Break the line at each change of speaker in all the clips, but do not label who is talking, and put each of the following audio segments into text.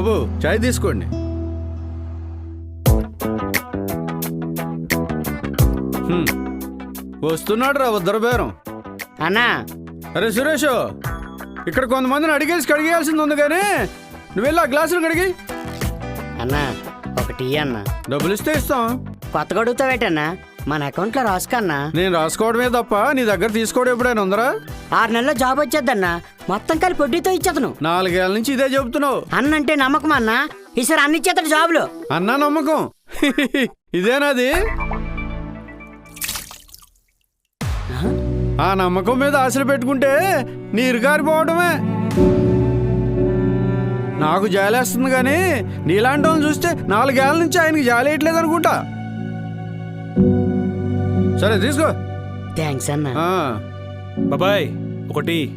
బాబు చాయ్ తీసుకోండి. వస్తున్నాడు రా ఉద్దరు బేరం.
అన్నా.
అరే సురేష్ ఇక్కడ కొంతమందిని అడిగేసి కడిగేయాల్సింది ఉంది కానీ నువ్వు వెళ్ళి ఆ గ్లాసులు కడిగి.
అన్నా ఒకటి అన్న.
డబ్బులు ఇస్తే ఇస్తాం.
కొత్తగా అడుగుతావేటన్నా? మన అకౌంట్లో రాసుకన్నా
నేను రాసుకోవడమే తప్ప నీ దగ్గర తీసుకోవడం ఎప్పుడైనా ఉందరా?
ఆరు నెలల్లో జాబ్ వచ్చేద్దన్నా. మొత్తం కలిపి వడ్డీతో ఇచ్చేతను.
నాలుగేళ్ళ నుంచి ఇదే చెబుతున్నావు.
అన్నంటే నమ్మకం అన్నా. ఈసారి అన్ని ఇచ్చేతడు జాబులు.
అన్నా నమ్మకం. ఇదేనాది ఆ నమ్మకం మీద ఆశలు పెట్టుకుంటే నీరు గారిపోవడమే. నాకు జాలేస్తుంది కానీ నీలాంటి వాళ్ళని చూస్తే నాలుగేళ్ళ నుంచి ఆయనకి జాలేయట్లేదు అనుకుంటా. సరే తీసుకో.
థ్యాంక్స్ అన్నా.
ఆ,
బాబాయ్ ఒకటి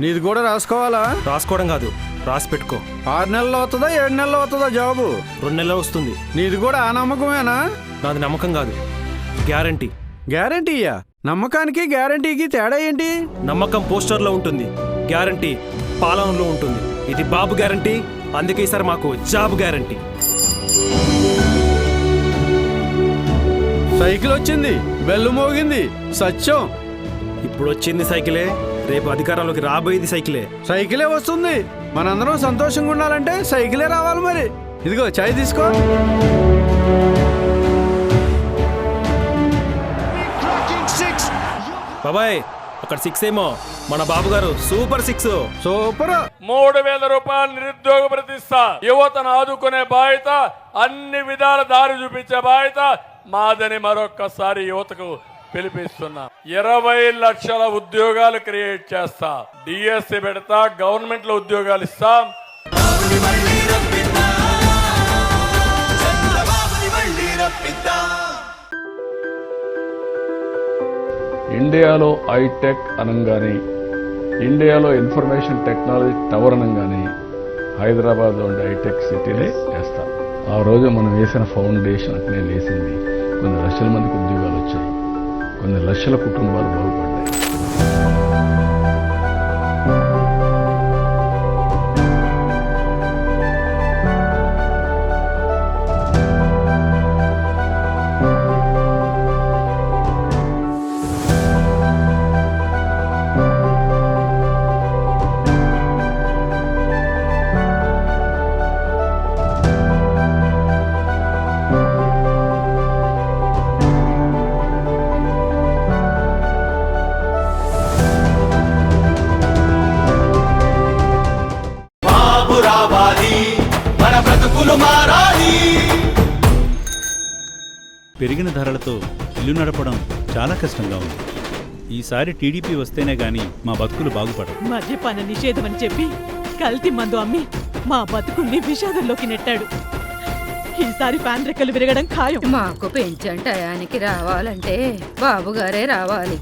నీది కూడా రాసుకోవాలా?
రాసుకోవడం కాదు రాసి పెట్టుకో.
ఆరు నెలలు అవుతుందా ఏడు నెలలు అవుతుందా జాబు?
రెండు నెలలు వస్తుంది.
నీది కూడా ఆ నమ్మకమేనా?
నాది నమ్మకం కాదు గ్యారంటీ.
గ్యారంటీయా? నమ్మకానికి గ్యారంటీకి తేడా ఏంటి?
నమ్మకం పోస్టర్లో ఉంటుంది గ్యారంటీ పాలనలో ఉంటుంది. ఇది బాబు గ్యారంటీ అందుకే ఈసారి మాకు జాబ్ గ్యారంటీ.
సైకిల్ వచ్చింది బెల్లు మోగింది సత్యం.
ఇప్పుడు వచ్చింది సైకిలే రేపు అధికారంలోకి రాబోయేది సైకిలే.
సైకిలే వస్తుంది. మనందరం సంతోషంగా ఉండాలంటే సైకిలే రావాలి మరి. ఇదిగో చాయ్ తీసుకో.
బాబాయ్ అక్కడ సిక్స్ ఏమో. మన బాబు గారు సూపర్ సిక్స్.
సూపర్.
మూడు వేల రూపాయలు నిరుద్యోగ ప్రతిష్ట. యువతను ఆదుకునే బాధ్యత అన్ని విధాల దారి చూపించే బాధ్యత మాదని మరొక్కసారి యువతకు పిలిపిస్తున్నా. ఇరవై లక్షల ఉద్యోగాలు క్రియేట్ చేస్తా. డిఎస్సి పెడతా గవర్నమెంట్లో ఉద్యోగాలు ఇస్తాం.
ఇండియాలో ఐటెక్ అనగానే ఇండియాలో ఇన్ఫర్మేషన్ టెక్నాలజీ టవర్ అనగానే హైదరాబాద్లో ఉండే ఐటెక్ సిటీలే వేస్తాం ఆ రోజు మనం వేసిన ఫౌండేషన్ అట్లే వేసింది కొన్ని లక్షల మందికి ఉద్యోగాలు వచ్చాయి. కొన్ని లక్షల కుటుంబాలు బాగుపడ్డాయి.
ధరలతో ఇల్లు నడపడం చాలా కష్టంగా ఉంది. ఈసారి టీడీపీ వస్తేనే గాని మా బతుకులు బాగుపడవు.
మద్యపాన నిషేధం అని చెప్పి కల్తీ మందు అమ్మి మా బతుకుల్ని విషాదంలోకి నెట్టాడు. ఈసారి ఫ్యాన్ రెక్కలు విరగడం ఖాయం.
మాకు పెంచండి టయానికి రావాలంటే బాబుగారే రావాలి.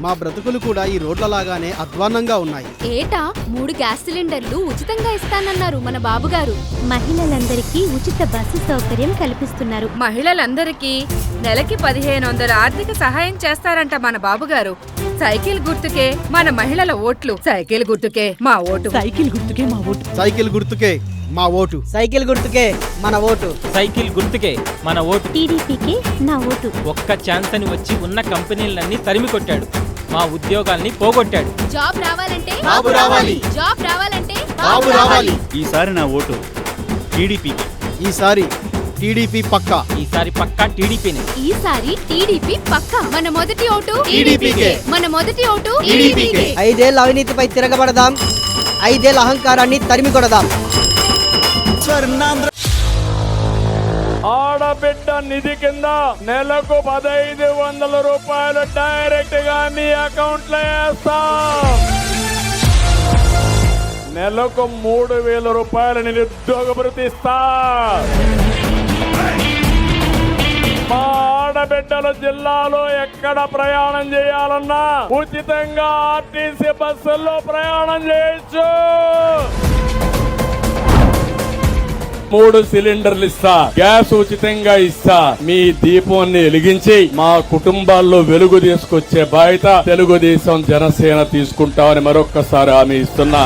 మా బ్రతుకులు కూడా ఈ రోడ్లలాగానే అధ్వాన్నంగా ఉన్నాయి.
ఏటా? మూడు గ్యాస్ సిలిండర్లు ఉచితంగా ఇస్తానన్నారు మన బాబుగారు.
మహిళలందరికీ ఉచిత బస్సు సౌకర్యం కల్పిస్తున్నారు.
మహిళలందరికీ నెలకి పదిహేను వందల ఆర్థిక సహాయం చేస్తారంట మన బాబుగారు. సైకిల్ గుర్తుకే మన మహిళల ఓట్లు. సైకిల్ గుర్తుకే మా ఓటు.
సైకిల్ గుర్తుకే మా ఓటు.
సైకిల్ గుర్తుకే మా ఓటు.
సైకిల్ గుర్తుకే మన ఓటు.
సైకిల్ గుర్తుకే మన ఓటు.
టీడీపీకి నా ఓటు.
ఒక్క ఛాన్స్ అని వచ్చి ఉన్న కంపెనీలన్నీ తరిమి కొట్టాడు. మా ఉద్యోగాల్ని పోగొట్టాడు.
జాబ్ రావాలంటే
బాబు రావాలి.
జాబ్ రావాలంటే
బాబు రావాలి.
ఈసారి నా ఓటు టీడీపీకి.
ఈసారి టీడీపీ పక్కా.
ఈసారి పక్కా టీడీపీనే.
ఈసారి టీడీపీ పక్క. మన మొదటి ఓటు
టీడీపీకే.
మన మొదటి ఓటు
టీడీపీకే.
ఐదేళ్ళ అవినీతిపై తిరగబడదాం. ఐదేళ్ళ అహంకారాన్ని తరిమి కొడదాం.
ఆడబిడ్డ నిధి కింద నెలకు పదైదు వందల రూపాయలు డైరెక్ట్గా మీ అకౌంట్లో వేస్తాం. నెలకు మూడు వేల రూపాయలు నిరుద్యోగ ప్రతిస్తా మా జిల్లాలో ఎక్కడ ప్రయాణం చేయాలన్నా ఉచితంగా ఆర్టీసీ బస్సుల్లో ప్రయాణం చేయొచ్చు. మూడు సిలిండర్లు ఇస్తా. గ్యాస్ ఉచితంగా ఇస్తా. మీ దీపాన్ని వెలిగించి మా కుటుంబాల్లో వెలుగు తీసుకొచ్చే బాధ్యత తెలుగుదేశం జనసేన తీసుకుంటామని మరొక్కసారి హామీ ఇస్తున్నా.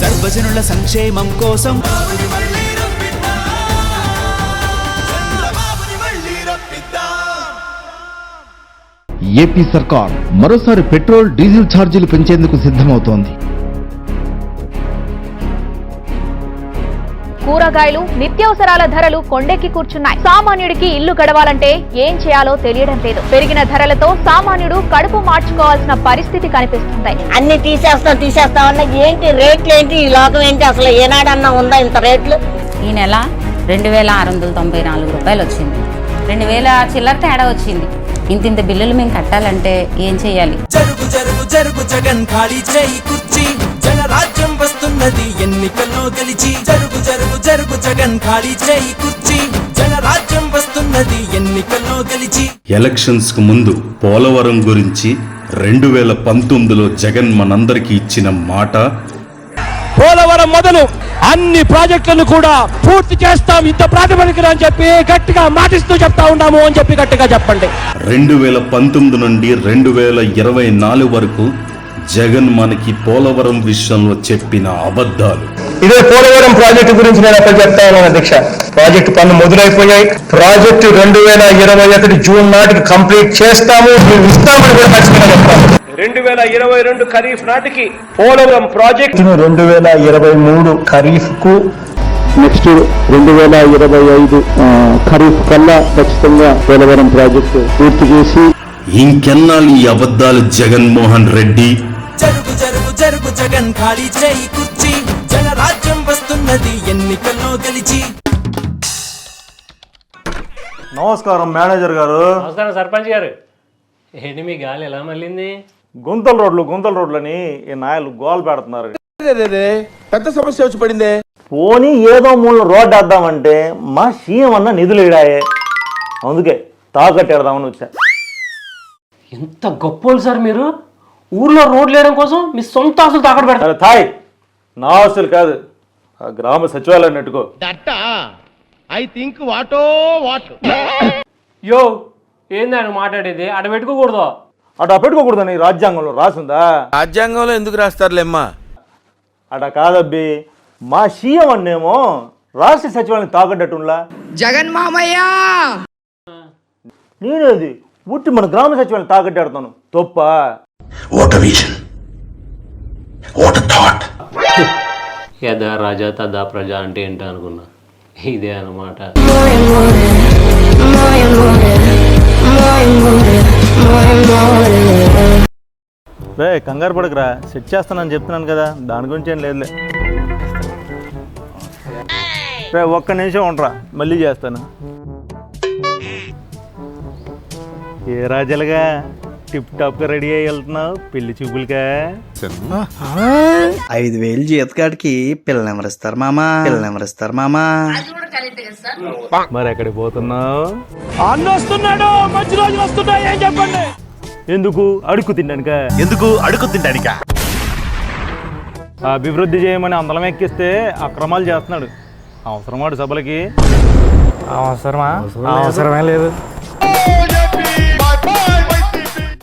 సర్వజనుల సంక్షేమం కోసం
ఏపీ సర్కార్ మరోసారి పెట్రోల్ డీజిల్ ఛార్జీలు పెంచేందుకు సిద్ధమవుతోంది.
కూరగాయలు నిత్యావసరాల ధరలు కొండెక్కి కూర్చున్నాయి. సామాన్యుడికి ఇల్లు గడవాలంటే ఏం చేయాలో తెలియడం లేదు. పెరిగిన ధరలతో సామాన్యుడు కడుపు మార్చుకోవాల్సిన పరిస్థితి కనిపిస్తుంది.
అన్ని తీసేస్తాం తీసేస్తామన్నా ఏంటి? రేట్లు ఏంటి? ఈ లోకం ఏంటి? అసలు ఏనాడన్నా ఉందా ఇంత రేట్లు?
ఈ నెల రెండు వేల ఆరు వందల తొంభై నాలుగు రూపాయలు వచ్చింది. రెండు వేల చిల్లర తేడా వచ్చింది. ఇంత ఇంత బిల్లులు మేము కట్టాలంటే ఏం చేయాలి?
జరుగు జరుగు జరుగు జగన్ ఖాళీ చేయి కుర్చీ. జనరాజ్యం వస్తున్నది ఎన్నికల్లో గెలిచి. జరుగు జరుగు జరుగు జగన్ ఖాళీ చేయి కుర్చీ. జనరాజ్యం వస్తున్నది ఎన్నికల్లో గెలిచి.
ఎలక్షన్స్కు ముందు పోలవరం గురించి రెండు వేల పంతొమ్మిదిలో జగన్ మనందరికీ ఇచ్చిన మాట
పోలవరం మొదలు. అన్ని ప్రాజెక్టులను కూడా పూర్తి చేస్తాం ఇంత ప్రాతిపదికన అని చెప్పి గట్టిగా మాటిస్తూ చెప్తా ఉన్నాము అని చెప్పి గట్టిగా చెప్పండి.
రెండు వేల పంతొమ్మిది నుండి రెండు వేల ఇరవై నాలుగు వరకు జగన్ మనకి పోలవరం విషయంలో చెప్పిన అబద్ధాలు.
ఇదే పోలవరం ప్రాజెక్టు గురించి నేను అక్కడ చెప్తా ఉన్నాను అధ్యక్ష ప్రాజెక్టు పనులు మొదలైపోయాయి. ప్రాజెక్టు రెండు వేల ఇరవై ఒకటి జూన్ నాటికి కంప్లీట్ చేస్తాము. మేము ఇస్తామని కూడా ఖచ్చితంగా చెప్తాము రెండు వేల ఇరవై రెండు ఖరీఫ్ నాటికి పోలవరం ప్రాజెక్టు రెండు వేల ఇరవై మూడు ఖరీఫ్కు
నెక్స్ట్ రెండు వేల ఇరవై ఐదు ఖరీఫ్ కల్లా ఖచ్చితంగా పోలవరం ప్రాజెక్టు పూర్తి చేసి
ఇంకెన్నాళ్ళు ఈ అబద్ధాలు జగన్మోహన్ రెడ్డి.
జరుగు జరుగు జరుగు జగన్ ఖాళీ చేయి కుర్చీ. జనరాజ్యం వస్తున్నది ఎన్నికల్లో గెలిచి.
నమస్కారం మేనేజర్ గారు.
నమస్కారం సర్పంచ్ గారు. ఏంటి మీ గాలి ఎలా మళ్ళింది?
గుంతల రోడ్లు గుంతల రోడ్లని ఈ నాయలు గోల్ పెడుతున్నారు.
పెద్ద సమస్య వచ్చి పడిందే.
పోనీ ఏదో మూల రోడ్డు వేద్దామంటే మా సీఎం అన్న నిధులు ఇడాయే. అందుకే తాకట్టేద్దామని వచ్చా.
ఎంత గొప్పోళ్ళు సార్ మీరు? ఊర్లో రోడ్లు వేయడం కోసం మీ సొంత ఆస్తులు తాకట్టు పెడతారు
థాయ్ నా ఆస్తులు కాదు. ఆ గ్రామ సచివాలయం నెట్టుకో
ఐ థింక్ వాటో వాట్.
యో ఏందని మాట్లాడేది? అడ పెట్టుకోకూడదు.
అటు పెట్టుకోకూడదని రాజ్యాంగంలో రాసిందా?
రాజ్యాంగంలో ఎందుకు రాస్తారులేమ్మా
అట కాదబ్బి మా సీఎం అన్నేమో రాష్ట్ర సచివాలయం తాకట్టేట్టులా
జగన్ మామయ్య!
నేనేది ఉట్టి మన గ్రామ సచివాలయం తాకట్టేడుతాను తప్ప?
వాట్ విజన్ వాట్ థాట్
యథా రాజా తదా ప్రజ అంటే ఏంటి అనుకున్నా. ఇదే అనమాట
రే కంగారు పడకరా. సెట్ చేస్తానని చెప్తున్నాను కదా. దాని గురించి ఏం లేదులే. రే ఒక్క నిమిషం ఉండరా. మళ్ళీ చేస్తాను. ఏ రాజలుగా? టిప్ టాప్గా రెడీ అయ్యి వెళ్తున్నావు. పెళ్ళి చూపులుగా
ఐదు వేలు జీతకాడికి పిల్లలు ఎవరిస్తారు మామా. పిల్లలు ఎవరిస్తారు మామా.
మరి ఎక్కడికి పోతున్నావు?
వస్తున్నాడు. మంచి రోజులు వస్తున్నాయి. ఏం చెప్పండి?
ఎందుకు? అడుక్కు తిన్నానుక
ఎందుకు? అడుగు తింటానికా
అభివృద్ధి చేయమని అందలం ఎక్కిస్తే అక్రమాలు చేస్తున్నాడు. అవసరమాడు సభలకి?
అవసరమా? అవసరమే లేదు.